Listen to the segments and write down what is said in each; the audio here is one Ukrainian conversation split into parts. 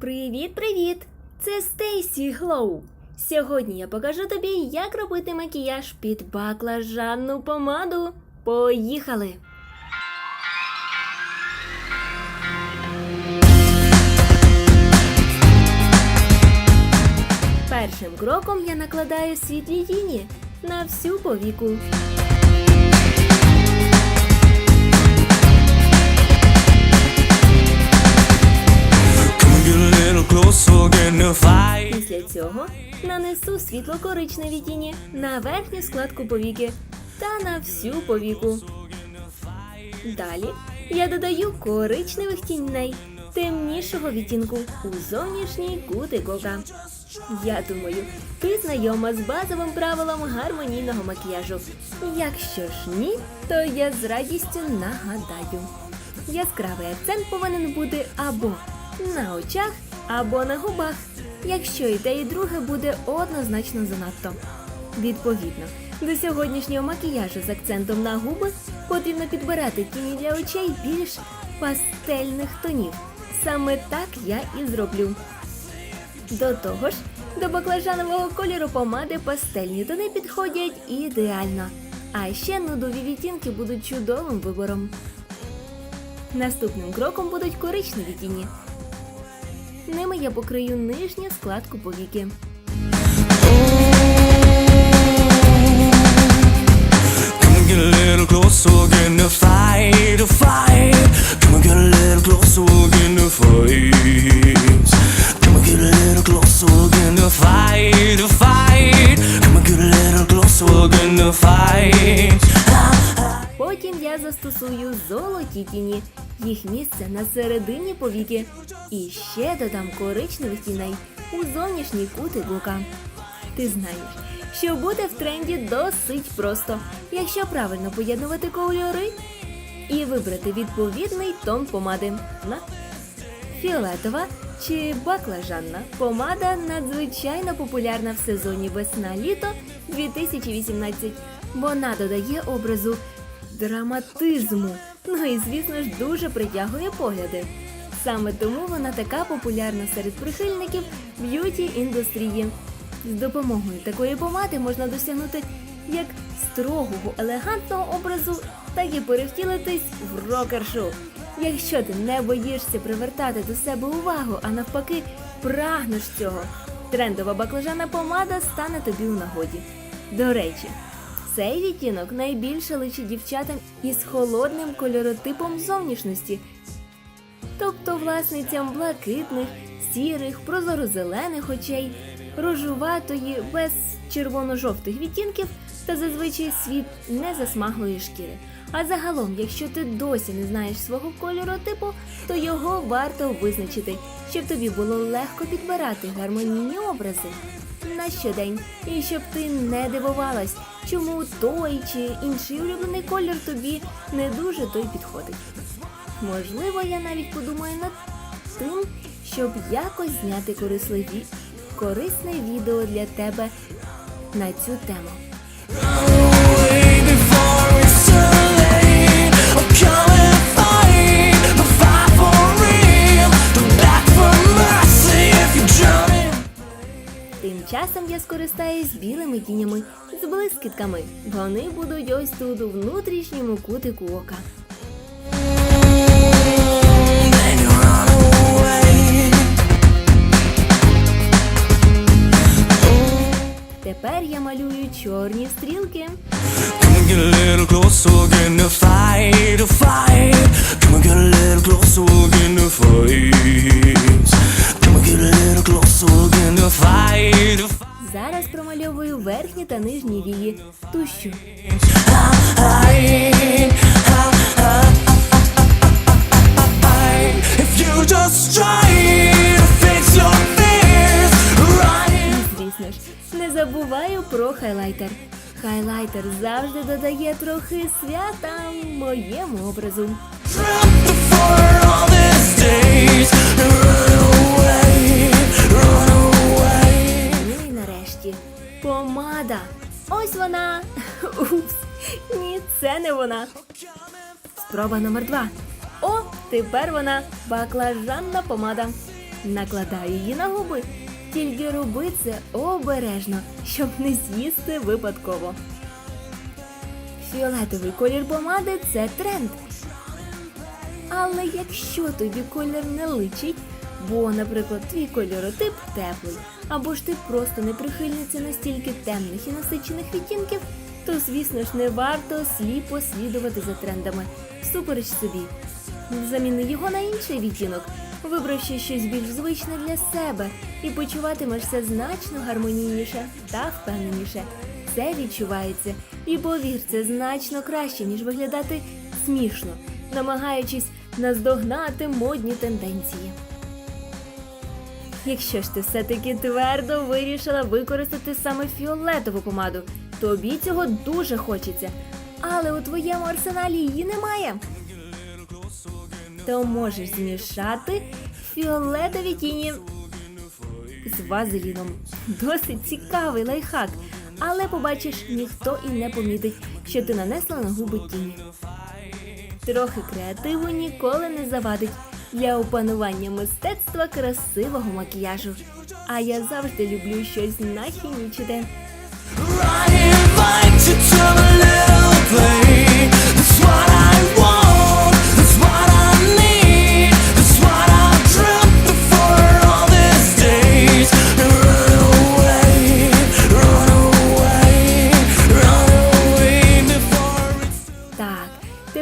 Привіт-привіт! Це Стейсі Глоу. Сьогодні я покажу тобі, як робити макіяж під баклажанну помаду. Поїхали! Першим кроком я накладаю світлі тіні на всю повіку. Після цього нанесу світло-коричневі тіні на верхню складку повіки та на всю повіку. Далі я додаю коричневих тіней темнішого відтінку у зовнішній кутик ока. Я думаю, ти знайома з базовим правилом гармонійного макіяжу. Якщо ж ні, то я з радістю нагадаю. Яскравий акцент повинен бути або на очах, або на губах. Якщо і те, і друге буде однозначно занадто. Відповідно, до сьогоднішнього макіяжу з акцентом на губи потрібно підбирати тіні для очей більш пастельних тонів. Саме так я і зроблю. До того ж, до баклажанового кольору помади пастельні тони підходять ідеально. А ще нудові відтінки будуть чудовим вибором. Наступним кроком будуть коричневі тіні. Ними я покрию нижню складку повіки. Потім я застосую золоті тіні. Їх місце на середині повіки. І ще додам коричневих тіней у зовнішній кутик ока. Ти знаєш, що буде в тренді досить просто, якщо правильно поєднувати кольори і вибрати відповідний тон помади. На фіолетова чи баклажанна помада надзвичайно популярна в сезоні весна-літо 2018. Вона додає образу драматизму. Ну і звісно ж дуже притягує погляди. Саме тому вона така популярна серед прихильників б'юті індустрії. З допомогою такої помади можна досягнути як строгого елегантного образу, так і перевтілитись в рокершу. Якщо ти не боїшся привертати до себе увагу, а навпаки, прагнеш цього, трендова баклажана помада стане тобі у нагоді. До речі, цей відтінок найбільше личить дівчатам із холодним кольоротипом зовнішності, тобто власницям блакитних, сірих, прозоро-зелених очей, рожуватої, без червоно-жовтих відтінків та зазвичай світ незасмаглої шкіри. А загалом, якщо ти досі не знаєш свого кольоротипу, то його варто визначити, щоб тобі було легко підбирати гармонійні образи на щодень, і щоб ти не дивувалась, чому той чи інший улюблений колір тобі не дуже той підходить. Можливо, я навіть подумаю над тим, щоб якось зняти корисливі, корисне відео для тебе на цю тему. Я скористаюсь білими тінями з блискітками. Вони будуть ось тут у внутрішньому кутику ока. Верхні та нижні вії. Тущу. Звісно ж, не забуваю про хайлайтер. Хайлайтер завжди додає трохи свята моєму образу. Ні, це не вона. Спроба номер два. О, тепер вона баклажанна помада. накладаю її на губи. Тільки роби це обережно, щоб не з'їсти випадково. Фіолетовий колір помади це тренд. Але якщо тобі колір не личить, бо, наприклад, твій кольоротип теплий, або ж ти просто не прихильниця настільки темних і насичених відтінків, то, звісно ж, не варто сліпо слідувати за трендами, всупереч собі. Заміни його на інший відтінок, вибравши щось більш звичне для себе, і почуватимешся значно гармонійніше та впевненіше. Це відчувається, і повір, це значно краще, ніж виглядати смішно, намагаючись наздогнати модні тенденції. Якщо ж ти все-таки твердо вирішила використати саме фіолетову помаду, тобі цього дуже хочеться. Але у твоєму арсеналі її немає. То можеш змішати фіолетові тіні з вазеліном. Досить цікавий лайфхак, але побачиш, ніхто і не помітить, що ти нанесла на губи тіні. Трохи креативу ніколи не завадить для опанування мистецтва красивого макіяжу. А я завжди люблю щось нахімічити.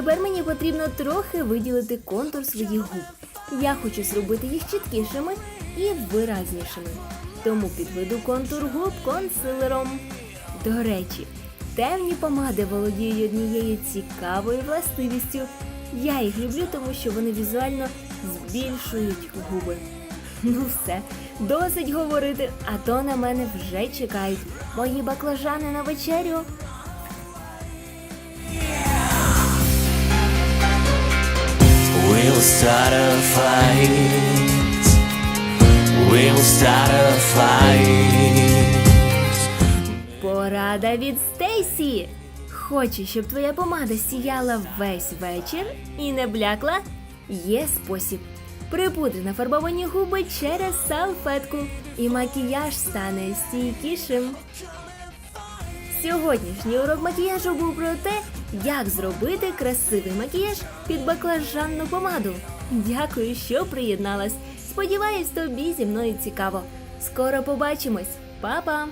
Тепер мені потрібно трохи виділити контур своїх губ. Я хочу зробити їх чіткішими і виразнішими. Тому підведу контур губ консилером. До речі, темні помади володіють однією цікавою властивістю. Я їх люблю, тому що вони візуально збільшують губи. Ну все, досить говорити, а то на мене вже чекають мої баклажани на вечерю. We'll start a fight. We'll start a fight. Порада від Стейсі. Хочеш, щоб твоя помада сіяла весь вечір і не блякла? Є спосіб. Прибути нафарбовані губи через салфетку, і макіяж стане стійкішим. Сьогоднішній урок макіяжу був про те, як зробити красивий макіяж під баклажанну помаду. Дякую, що приєдналась. Сподіваюсь, тобі зі мною цікаво. Скоро побачимось. Па-па!